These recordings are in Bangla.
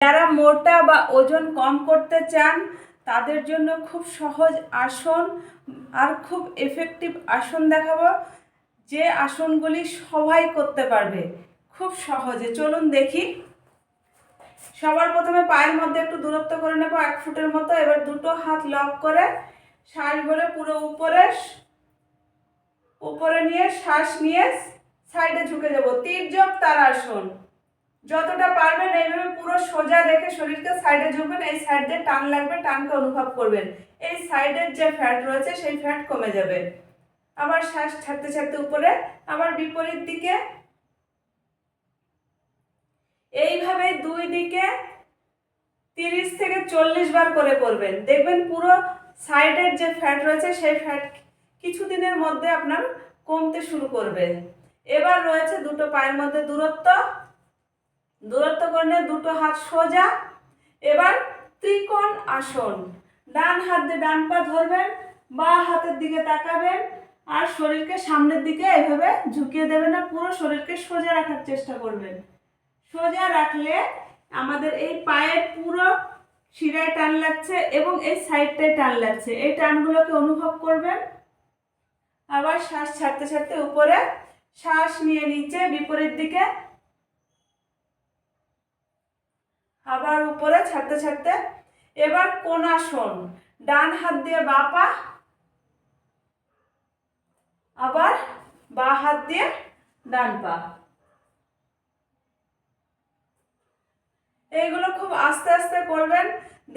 যারা মোটা বা ওজন কম করতে চান, তাদের জন্য খুব সহজ আসন আর খুব এফেক্টিভ আসন দেখাবো। যে আসনগুলি সবাই করতে পারবে, খুব সহজে। চলুন দেখি। সবার প্রথমে পায়ের মধ্যে একটু দূরত্ব করে নেব, এক ফুটের মতো। এবার দুটো হাত লক করে শ্বাস ভরে পুরো উপরে উপরে নিয়ে শ্বাস নিয়ে সাইডে ঝুঁকে যাব। তির্যক তার আসন যতটা পারবেন এইভাবে পুরো সোজা রেখে শরীরকে সাইডে ঝুঁকবেন, এই সাইড দিয়ে টান লাগবে, টানকে অনুভব করবেন। এই সাইডের যে ফ্যাট রয়েছে, সেই ফ্যাট কমে যাবে। আবার শ্বাস ছাড়তে ছাড়তে উপরে আবার বিপরীত দিকে। এইভাবে দুই দিকে তিরিশ থেকে চল্লিশ বার করে করবেন। দেখবেন পুরো সাইডের যে ফ্যাট রয়েছে, সেই ফ্যাট কিছুদিনের মধ্যে আপনার কমতে শুরু করবে। এবার রয়েছে দুটো পায়ের মধ্যে দূরত্ব। দূরত্ব করে দুটো হাত সোজা। এবার ত্রিকোণ আসন। ডান হাত দিয়ে ডান পা ধরবেন, বা হাতের দিকে তাকাবেন, আর শরীরকে সামনের দিকে এভাবে ঝুঁকিয়ে দেবেন না, পুরো শরীরকে সোজা রাখার চেষ্টা করবেন। সোজা রাখলে আমাদের এই পায়ের পুরো শিরায় টান লাগছে এবং এই সাইডটায় টান লাগছে। এই টানগুলোকে অনুভব করবেন। আবার শ্বাস ছাড়তে ছাড়তে উপরে শ্বাস নিয়ে নিচে বিপরীত দিকে আবার উপরে ছাড়তে ছাড়তে। এবার কোণাসন ডান হাত দিয়ে বা পা, আবার বা হাত দিয়ে ডান পা। এইগুলো খুব আস্তে আস্তে করবেন।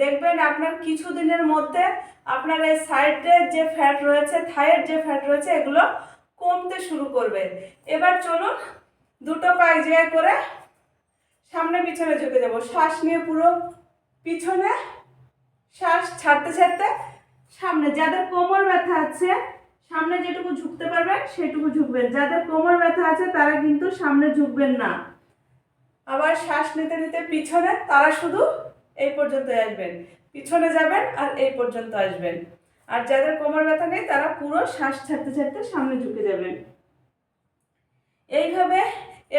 দেখবেন আপনার কিছুদিনের মধ্যে আপনার এই সাইডের যে ফ্যাট রয়েছে থায়ের যে ফ্যাট রয়েছে, এগুলো কমতে শুরু করবে। এবার চলুন দুটো পায়ে করে সামনে পিছনে ঝুঁকে যাব। শ্বাস নিয়ে পুরো পিছনে, শ্বাস ছাড়তে ছাড়তে সামনে। যাদের কোমর ব্যথা আছে, সামনে যেটুকু ঝুঁকতে পারবেন, সেটুকু ঝুঁকবেন। যাদের কোমর ব্যথা আছে, তারা কিন্তু সামনে ঝুঁকবেন না। আবার শ্বাস নিতে নিতে পিছনে তারা শুধু এই পর্যন্ত আসবেন। পিছনে যাবেন আর এই পর্যন্ত আসবেন। আর যাদের কোমর ব্যথা নেই, তারা পুরো শ্বাস ছাড়তে ছাড়তে সামনে ঝুঁকে যাবেন। এইভাবে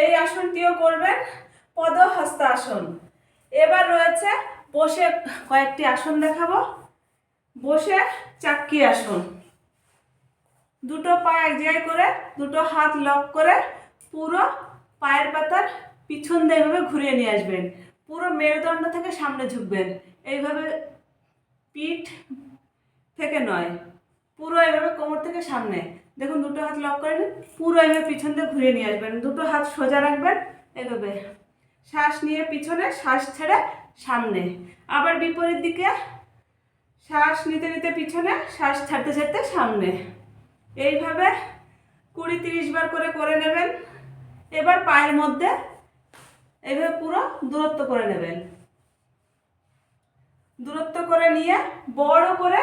এই আসনটিও করবেন। পদহস্ত আসন এবার রয়েছে বসে কয়েকটি আসন দেখাবো। বসে চাক্কি আসন। দুটো পা এক জায়গায় করে, দুটো হাত লক করে পুরো পায়ের পাতার পিছন দিয়ে এইভাবে ঘুরিয়ে নিয়ে আসবেন। পুরো মেরুদণ্ড থেকে সামনে ঝুঁকবেন। এইভাবে পিঠ থেকে নয়, পুরো এইভাবে কোমর থেকে সামনে। দেখুন, দুটো হাত লক করে নিন, পুরো এইভাবে পিছন দিয়ে ঘুরিয়ে নিয়ে আসবেন। দুটো হাত সোজা রাখবেন এইভাবে শ্বাস নিয়ে পিছনে, শ্বাস ছেড়ে সামনে। আবার বিপরীত দিকে, শ্বাস নিতে নিতে পিছনে, শ্বাস ছাড়তে ছাড়তে সামনে। এইভাবে কুড়ি তিরিশ বার করে করে নেবেন। এবার পায়ের মধ্যে এইভাবে পুরো দূরত্ব করে নেবেন। দূরত্ব করে নিয়ে বড় করে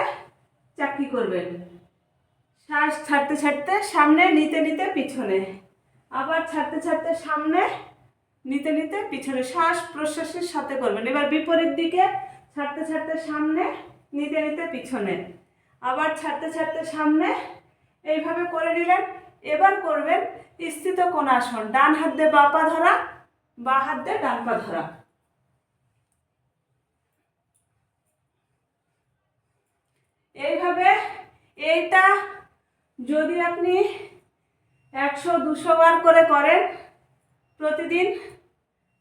চাকরি করবেন। শ্বাস ছাড়তে ছাড়তে সামনে, নিতে নিতে পিছনে। আবার ছাড়তে ছাড়তে সামনে নিতে নিতে পিছনে শ্বাস প্রশ্বাসের সাথে করবেন। এবার বিপরীত দিকে ছাড়তে ছাড়তে সামনে, নিতে নিতে পিছনে। আবার ছাড়তে ছাড়তে সামনে, এইভাবে করে নিলেন। এবার করবেন স্থিত কোণাসন, ডান হাত দিয়ে বা পা ধরা, বা হাত দিয়ে ডান পা ধরা। এইভাবে এইটা যদি আপনি একশো, দুশো বার করে করেন প্রতিদিন,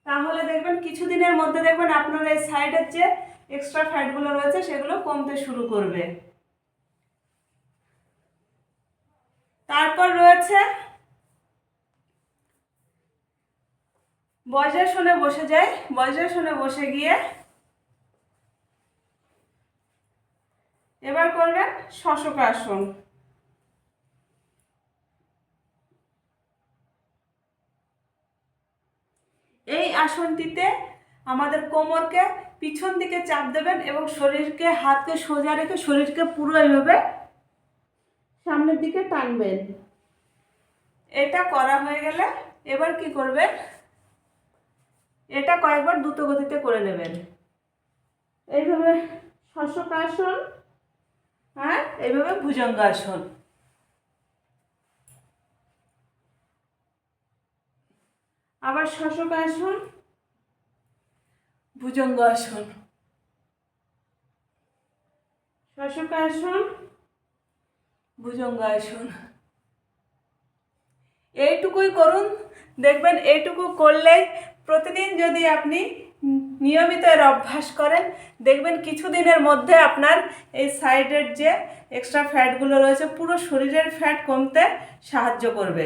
তাহলে দেখবেন কিছুদিনের মধ্যে দেখবেন আপনার এই সাইডের যে এক্সট্রা ফ্যাটগুলো রয়েছে, সেগুলো কমতে শুরু করবে। তারপর রয়েছে বজ্রাসনে বসে যায় বজ্রাসনে বসে গিয়ে এবার করবেন শশকাসন এই আসনটিতে আমাদের কোমরকে পিছন দিকে চাপ দেবেন এবং শরীরকে, হাতকে সোজা রেখে শরীরকে পুরো এইভাবে সামনের দিকে টানবেন। এটা করা হয়ে গেলে এবার কি করবেন? এটা কয়েকবার দ্রুত গতিতে করে নেবেন। এইভাবে শশকাসন হ্যাঁ এইভাবে ভুজঙ্গাসন। আবার শশকাসন ভুজঙ্গ আসন। শশকাসন ভুজঙ্গ আসন। এইটুকুই করুন, দেখবেন এইটুকু করলে প্রতিদিন যদি আপনি নিয়মিত এর অভ্যাস করেন, দেখবেন কিছুদিনের মধ্যে আপনার এই সাইডের যে এক্সট্রা ফ্যাটগুলো রয়েছে, পুরো শরীরের ফ্যাট কমতে সাহায্য করবে।